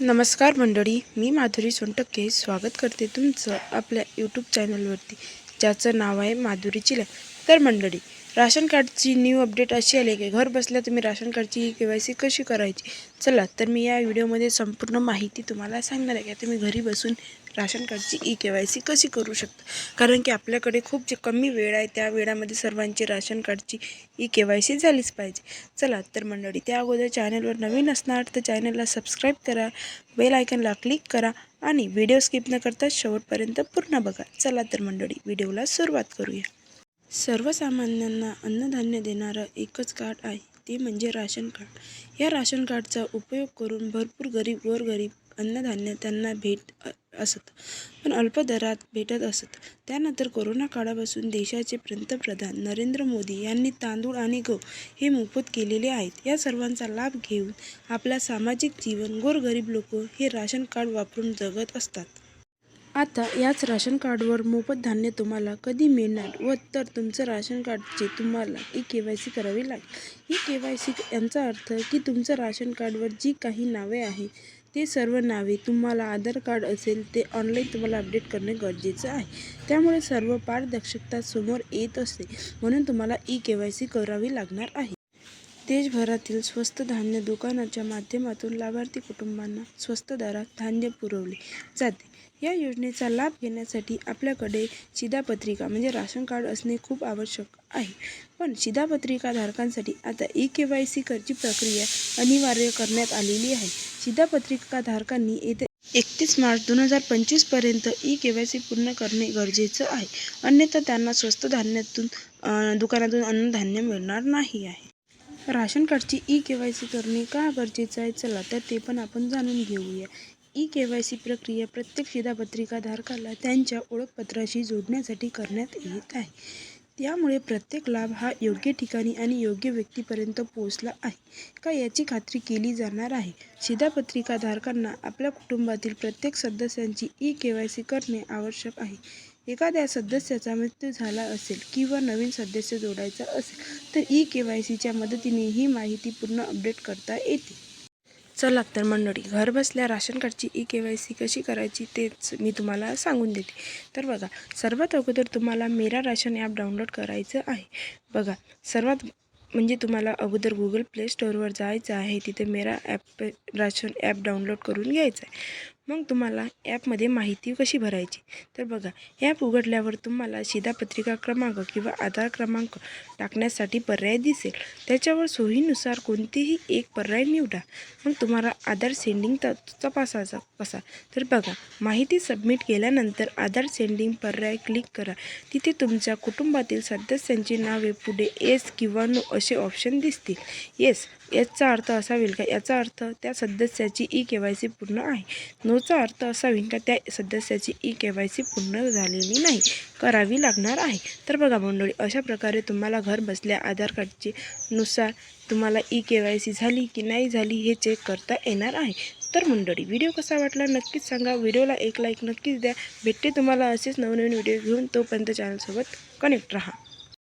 नमस्कार मंडळी मी माधुरी सोनटक्के स्वागत करते तुमचं आपल्या यूट्यूब चॅनलवरती ज्याचं नाव आहे माधुरी चिला तर मंडळी राशन कार्डची न्यू अपडेट अशी आली की घर बसल्या तुम्ही राशन कार्डची के वाय सी कशी करायची? चला तर मी या व्हिडिओमध्ये संपूर्ण माहिती तुम्हाला सांगणार आहे. की तुम्ही घरी बसून राशन कार्डची ई के वाय सी कशी करू शकता? कारण की आपल्याकडे खूप जे कमी वेळ आहे त्या वेळामध्ये सर्वांची राशन कार्डची ई के वाय सी झालीच पाहिजे. चला तर मंडळी त्या अगोदर चॅनलवर नवीन असणार तर चॅनलला सबस्क्राईब करा बेल आयकनला क्लिक करा आणि व्हिडिओ स्किप न करता शेवटपर्यंत पूर्ण बघा. चला तर मंडळी व्हिडिओला सुरुवात करूया. सर्वसामान्यांना अन्नधान्य देणारं एकच कार्ड आहे ते म्हणजे राशन कार्ड. या राशन कार्डचा उपयोग करून भरपूर गरीब गोरगरीब अन्नधान्य त्यांना भेट असत. पण अल्प दरात भेटत असत. त्यानंतर कोरोना काळापासून देशाचे पंतप्रधान नरेंद्र मोदी यांनी तांदूळ आणि गहू हे मोफत केलेले आहेत. या सर्वांचा लाभ घेऊन आपला सामाजिक जीवन गोरगरीब लोक हे राशन कार्ड वापरून जगत असतात. आता याच राशन कार्डवर मोफत धान्य तुम्हाला कधी मिळणार व तर तुमचं राशन कार्डचे तुम्हाला ई के वाय सी करावी लागेल. ई के वाय सी यांचा अर्थ की तुमचं राशन कार्डवर जी काही नावे आहे ते सर्व नावे तुम्हाला आधार कार्ड असेल ते ऑनलाईन तुम्हाला अपडेट करणे गरजेचं आहे. त्यामुळे सर्व पारदर्शकता समोर येत असते. म्हणून तुम्हाला ई के वाय सी करावी लागणार आहे. देशभरातील स्वस्त धान्य दुकानाच्या माध्यमातून लाभार्थी कुटुंबांना स्वस्त दरात धान्य पुरवले जाते. या योजनेचा लाभ घेण्यासाठी आपल्याकडे शिधापत्रिका म्हणजे राशन कार्ड असणे खूप आवश्यक आहे. पण शिधापत्रिका धारकांसाठी आता ई के वाय सी करची प्रक्रिया अनिवार्य करण्यात आलेली आहे? शिधापत्रिका धारकांनी येत्या एकतीस मार्च दोन हजार पंचवीसपर्यंत ई के वाय सी पूर्ण करणे गरजेचं आहे. अन्यथा त्यांना स्वस्त धान्यातून दुकानातून अन्नधान्य मिळणार नाही आहे. राशन कार्डची ई के वाय सी करणे का गरजेचं आहे? चला तर ते पण आपण जाणून घेऊया. ई के वाय सी प्रक्रिया प्रत्येक शिधापत्रिका धारकाला त्यांच्या ओळखपत्राशी जोडण्यासाठी करण्यात येत आहे. त्यामुळे प्रत्येक लाभ हा योग्य ठिकाणी आणि योग्य व्यक्तीपर्यंत पोहोचला आहे का याची खात्री केली जाणार आहे. शिधापत्रिका धारकांना आपल्या कुटुंबातील प्रत्येक सदस्यांची ई के वाय सी करणे आवश्यक आहे. एखाद्या सदस्याचा मृत्यू झाला असेल किंवा नवीन सदस्य जोडायचा असेल तर ई के वाय सीच्या मदतीने ही माहिती पूर्ण अपडेट करता येते. चला तर मंडळी घरबसल्या राशन कार्डची ई के वाय सी कशी करायची तेच मी तुम्हाला सांगून देते. तर बघा सर्वात अगोदर तुम्हाला मेरा राशन ॲप डाउनलोड करायचं आहे. बघा सर्वात म्हणजे तुम्हाला अगोदर गुगल प्ले स्टोअरवर जायचं आहे तिथे मेरा ॲप राशन ॲप डाउनलोड करून घ्यायचं आहे. मग तुम्हाला ॲपमध्ये माहिती कशी भरायची? तर बघा ॲप उघडल्यावर तुम्हाला शिधापत्रिका क्रमांक किंवा आधार क्रमांक टाकण्यासाठी पर्याय दिसेल. त्याच्यावर सोयीनुसार कोणतेही एक पर्याय निवडा. मग तुम्हाला आधार सेंडिंग त तपासायचा कसा? तर बघा माहिती सबमिट केल्यानंतर आधार सेंडिंग पर्याय क्लिक करा. तिथे तुमच्या कुटुंबातील सदस्यांची नावे पुढे येस किंवा नो असे ऑप्शन दिसतील. येस याचा अर्थ असा होईल का? याचा अर्थ त्या सदस्याची ई के वाय सी पूर्ण आहे. नो नोचा अर्थ असा होईल का त्या सदस्याची ई के वाय सी पूर्ण झालेली नाही करावी लागणार आहे. तर बघा मंडळी अशा प्रकारे तुम्हाला घर बसल्या आधार कार्डची नुसार तुम्हाला ई के वाय सी झाली की नाही झाली हे चेक करता येणार आहे. तर मंडळी व्हिडिओ कसा वाटला नक्कीच सांगा. व्हिडिओला एक लाईक नक्कीच द्या. भेटते तुम्हाला असेच नवनवीन व्हिडिओ घेऊन. तोपर्यंत चॅनलसोबत कनेक्ट राहा.